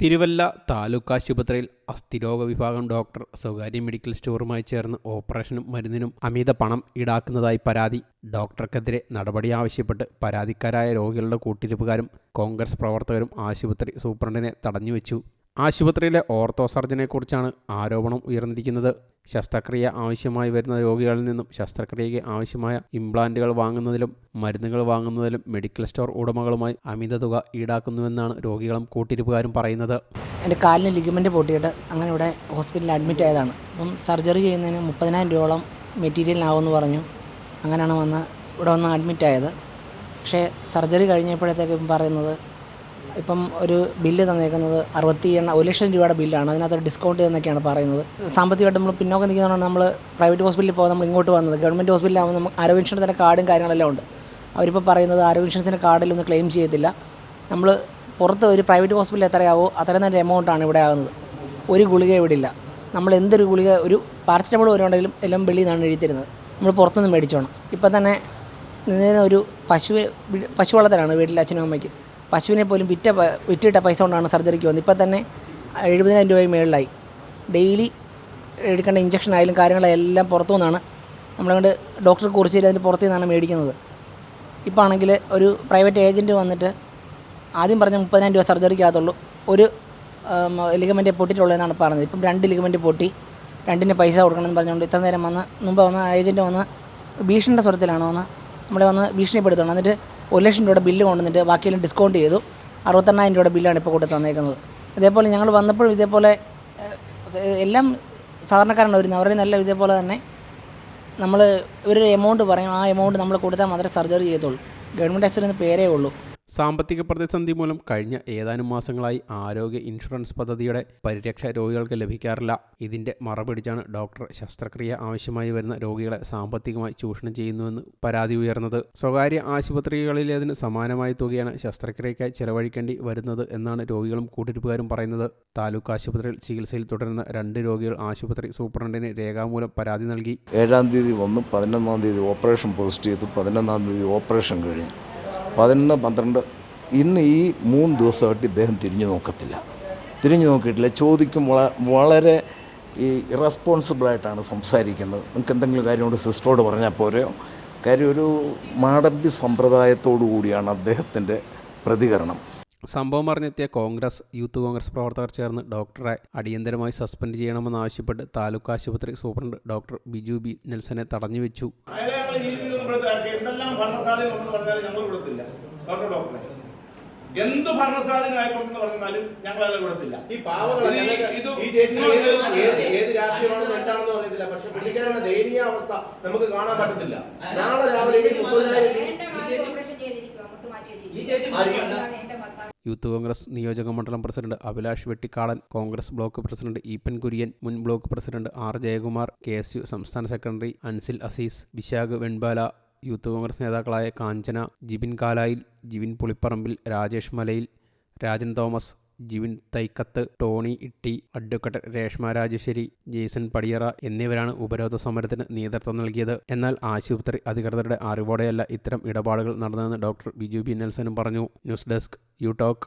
തിരുവല്ല താലൂക്ക് ആശുപത്രിയിൽ അസ്ഥിരോഗ വിഭാഗം ഡോക്ടർ സ്വകാര്യ മെഡിക്കൽ സ്റ്റോറുമായി ചേർന്ന് ഓപ്പറേഷനും മരുന്നിനും അമിത പണം ഈടാക്കുന്നതായി പരാതി. ഡോക്ടർക്കെതിരെ നടപടി ആവശ്യപ്പെട്ട് പരാതിക്കാരായ രോഗികളുടെ കൂട്ടിരിപ്പുകാരും കോൺഗ്രസ് പ്രവർത്തകരും ആശുപത്രി സൂപ്രണ്ടിനെ തടഞ്ഞുവെച്ചു. ആശുപത്രിയിലെ ഓർത്തോ സർജനെക്കുറിച്ചാണ് ആരോപണം ഉയർന്നിരിക്കുന്നത്. ശസ്ത്രക്രിയ ആവശ്യമായി വരുന്ന രോഗികളിൽ നിന്നും ശസ്ത്രക്രിയയ്ക്ക് ആവശ്യമായ ഇംപ്ലാന്റുകൾ വാങ്ങുന്നതിലും മരുന്നുകൾ വാങ്ങുന്നതിലും മെഡിക്കൽ സ്റ്റോർ ഉടമകളുമായി അമിത തുക ഈടാക്കുന്നുവെന്നാണ് രോഗികളും കൂട്ടിരിപ്പുകാരും പറയുന്നത്. എന്റെ കാലിന് ലിഗമെന്റ് പൊട്ടിയിട്ട് അങ്ങനെ ഇവിടെ ഹോസ്പിറ്റലിൽ അഡ്മിറ്റ് ആയതാണ്. അപ്പം സർജറി ചെയ്യുന്നതിന് മുപ്പതിനായിരം രൂപയോളം മെറ്റീരിയലിനാവുമെന്ന് പറഞ്ഞു. അങ്ങനെയാണ് വന്ന് ഇവിടെ വന്ന് അഡ്മിറ്റ് ആയത് പക്ഷേ സർജറി കഴിഞ്ഞപ്പോഴത്തേക്കും പറയുന്നത് ഇപ്പം ഒരു ബില്ല് തന്നേക്കുന്നത് അറുപത്തി എണ്ണ ഒരു ലക്ഷം രൂപയുടെ ബില്ലാണ്. അതിനകത്ത് ഡിസ്കൗണ്ട് എന്നൊക്കെയാണ് പറയുന്നത്. സാമ്പത്തികമായിട്ട് നമ്മൾ പിന്നോക്കം നിൽക്കുന്നതാണ് നമ്മൾ പ്രൈവറ്റ് ഹോസ്പിറ്റലിൽ പോകാൻ നമ്മൾ ഇങ്ങോട്ട് വന്നത്. ഗവൺമെന്റ് ഹോസ്പിറ്റലിലാകുമ്പോൾ നമുക്ക് ആരോഗ്യ ഇൻഷുറൻസിന്റെ കാർഡും കാര്യങ്ങളെല്ലാം ഉണ്ട്. അവരിപ്പോൾ പറയുന്നത് ആരോഗ്യ ഇൻഷുറൻസിന്റെ കാർഡിലൊന്നും ക്ലെയിം ചെയ്യത്തില്ല. നമ്മൾ പുറത്ത് ഒരു പ്രൈവറ്റ് ഹോസ്പിറ്റലിൽ എത്രയാവോ അത്രയും തന്നെ എമൗണ്ടാണ് ഇവിടെ ആകുന്നത്. ഒരു ഗുളിക ഇവിടെ ഇല്ല. നമ്മൾ എന്തൊരു ഗുളിക ഒരു പാരസറ്റമോൾ വരുന്നുണ്ടെങ്കിലും എല്ലാം വെളിയിൽ നിന്നാണ് എഴുതി തരുന്നത് നമ്മൾ പുറത്തുനിന്ന് മേടിച്ചോണം. ഇപ്പം തന്നെ നിന്നേന്ന് ഒരു പശു പശു വളർത്തലാണ് വീട്ടിൽ അച്ഛനും അമ്മയ്ക്ക്. പശുവിനെ പോലും വിറ്റ വിറ്റിട്ട പൈസ കൊണ്ടാണ് സർജറിക്ക് വന്നത്. ഇപ്പം തന്നെ എഴുപതിനായിരം രൂപയും മേളിലായി. ഡെയിലി എടുക്കേണ്ട ഇഞ്ചക്ഷൻ ആയാലും കാര്യങ്ങളെല്ലാം പുറത്തു നിന്നാണ് നമ്മളങ്ങോട്ട് ഡോക്ടറെ കുറിച്ച് അതിന്റെ പുറത്തു നിന്നാണ് മേടിക്കുന്നത്. ഇപ്പോൾ ആണെങ്കിൽ ഒരു പ്രൈവറ്റ് ഏജന്റ് വന്നിട്ട് ആദ്യം പറഞ്ഞ മുപ്പതിനായിരം രൂപ സർജറിക്കകത്തുള്ളൂ. ഒരു ലിഗമെന്റ് പൊട്ടിയിട്ടുള്ളതെന്നാണ് പറഞ്ഞത്. ഇപ്പം രണ്ട് ലിഗമെന്റ് പൊട്ടി. രണ്ടിന് പൈസ കൊടുക്കണമെന്ന് പറഞ്ഞുകൊണ്ട് ഇത്ര നേരം വന്ന് മുമ്പ് വന്ന ഏജന്റ് വന്ന് ഭീഷണിയുടെ സ്വരത്തിലാണ് വന്ന് നമ്മളെ വന്ന് ഭീഷണിപ്പെടുത്തണം എന്നിട്ട് ഒരു ലക്ഷം രൂപയുടെ ബില്ല് കൊണ്ടുവന്നിട്ട് ബാക്കിയെല്ലാം ഡിസ്കൗണ്ട് ചെയ്തു. അറുപത്തെണ്ണായിരം രൂപയുടെ ബില്ലാണ് ഇപ്പോൾ കൊടുത്ത് തന്നേക്കുന്നത്. ഇതേപോലെ ഞങ്ങൾ വന്നപ്പോഴും ഇതേപോലെ എല്ലാം സാധാരണക്കാരാണ് വരുന്നത്. അവരുടെ നല്ല ഇതേപോലെ തന്നെ നമ്മൾ ഒരു എമൗണ്ട് പറയും. ആ എമൗണ്ട് നമ്മൾ കൊടുത്താൽ മാത്രമേ സർജറി ചെയ്യത്തുള്ളൂ. ഗവൺമെന്റ് ആക്സിഡന്റ് പേരേ ഉള്ളൂ. സാമ്പത്തിക പ്രതിസന്ധി മൂലം കഴിഞ്ഞ ഏതാനും മാസങ്ങളായി ആരോഗ്യ ഇൻഷുറൻസ് പദ്ധതിയുടെ പരിരക്ഷ രോഗികൾക്ക് ലഭിക്കാറില്ല. ഇതിന്റെ മറപിടിച്ചാണ് ഡോക്ടർ ശസ്ത്രക്രിയ ആവശ്യമായി വരുന്ന രോഗികളെ സാമ്പത്തികമായി ചൂഷണം ചെയ്യുന്നുവെന്ന് പരാതി ഉയർന്നത്. സ്വകാര്യ ആശുപത്രികളിലേതിന് സമാനമായ തുകയാണ് ശസ്ത്രക്രിയയ്ക്കായി ചെലവഴിക്കേണ്ടി വരുന്നത് എന്നാണ് രോഗികളും കൂട്ടിരിപ്പുകാരും പറയുന്നത്. താലൂക്ക് ആശുപത്രിയിൽ ചികിത്സയിൽ തുടരുന്ന രണ്ട് രോഗികൾ ആശുപത്രി സൂപ്രണ്ടിന് രേഖാമൂലം പരാതി നൽകി. ഏഴാം തീയതി വന്നു പതിനൊന്നാം തീയതി ഓപ്പറേഷൻ പോസ്റ്റ് ചെയ്തു പതിനൊന്നാം തീയതി ഓപ്പറേഷൻ കഴിഞ്ഞു. പതിനൊന്ന് പന്ത്രണ്ട്. ഇന്ന് ഈ മൂന്ന് ദിവസമായിട്ട് ഇദ്ദേഹം തിരിഞ്ഞു നോക്കത്തില്ല. തിരിഞ്ഞു നോക്കിയിട്ടില്ല. ചോദിക്കും വളരെ ഈ ഇറസ്പോൺസിബിളായിട്ടാണ് സംസാരിക്കുന്നത്. നിങ്ങൾക്ക് എന്തെങ്കിലും കാര്യമുണ്ട് സിസ്റ്ററോട് പറഞ്ഞാൽ പോരെയോ കാര്യം ഒരു മാടമ്പി സമ്പ്രദായത്തോടു കൂടിയാണ് അദ്ദേഹത്തിന്റെ പ്രതികരണം. സംഭവം അറിഞ്ഞെത്തിയ കോൺഗ്രസ് യൂത്ത് കോൺഗ്രസ് പ്രവർത്തകർ ചേർന്ന് ഡോക്ടറെ അടിയന്തരമായി സസ്പെൻഡ് ചെയ്യണമെന്നാവശ്യപ്പെട്ട് താലൂക്ക് ആശുപത്രി സൂപ്രണ്ട് ഡോക്ടർ ബിജു ബി നെൽസനെ തടഞ്ഞു വെച്ചു. എന്ത് ഭരണസാധ്യത പറഞ്ഞാലും ഞങ്ങൾ അയാളെ വിടത്തില്ല. ഈ പാവങ്ങൾ ഇത് ഈ- ഞങ്ങൾക്ക് ചേച്ചി ഏത് രാഷ്ട്രീയമാണെന്ന് എന്താണെന്ന് അറിയത്തില്ല. പക്ഷെ പുള്ളിക്കാരുടെ ദയനീയ അവസ്ഥ നമുക്ക് കാണാൻ പറ്റത്തില്ല. നാളെ രാവിലെ ഈ മുപ്പതിനായിരം യൂത്ത് കോൺഗ്രസ് നിയോജക മണ്ഡലം president Abhilash Vettikkalan Congress block president Eappen Kurian മുൻ block president R Jayakumar K S U സംസ്ഥാന സെക്രട്ടറി അൻസിൽ അസീസ് വിശാഖ് വെൺബാല യൂത്ത് കോൺഗ്രസ് നേതാക്കളായ Kanchana Jibin Kalayil Jibin Pulipparambil Rajesh Malayil Rajan Thomas Jivin Thaikkath Tony Itty advocate Reshma Rajeshwari Jason Padiyara എന്നിവരാണ് ഉപരോധ സമരത്തിന് നേതൃത്വം നൽകിയത്. എന്നാൽ ആശുപത്രി അധികൃതരുടെ അറിവോടെയല്ല ഇത്തരം ഇടപാടുകൾ നടന്നതെന്ന് ഡോക്ടർ ബിജു ബി നെൽസനും പറഞ്ഞു. News desk you talk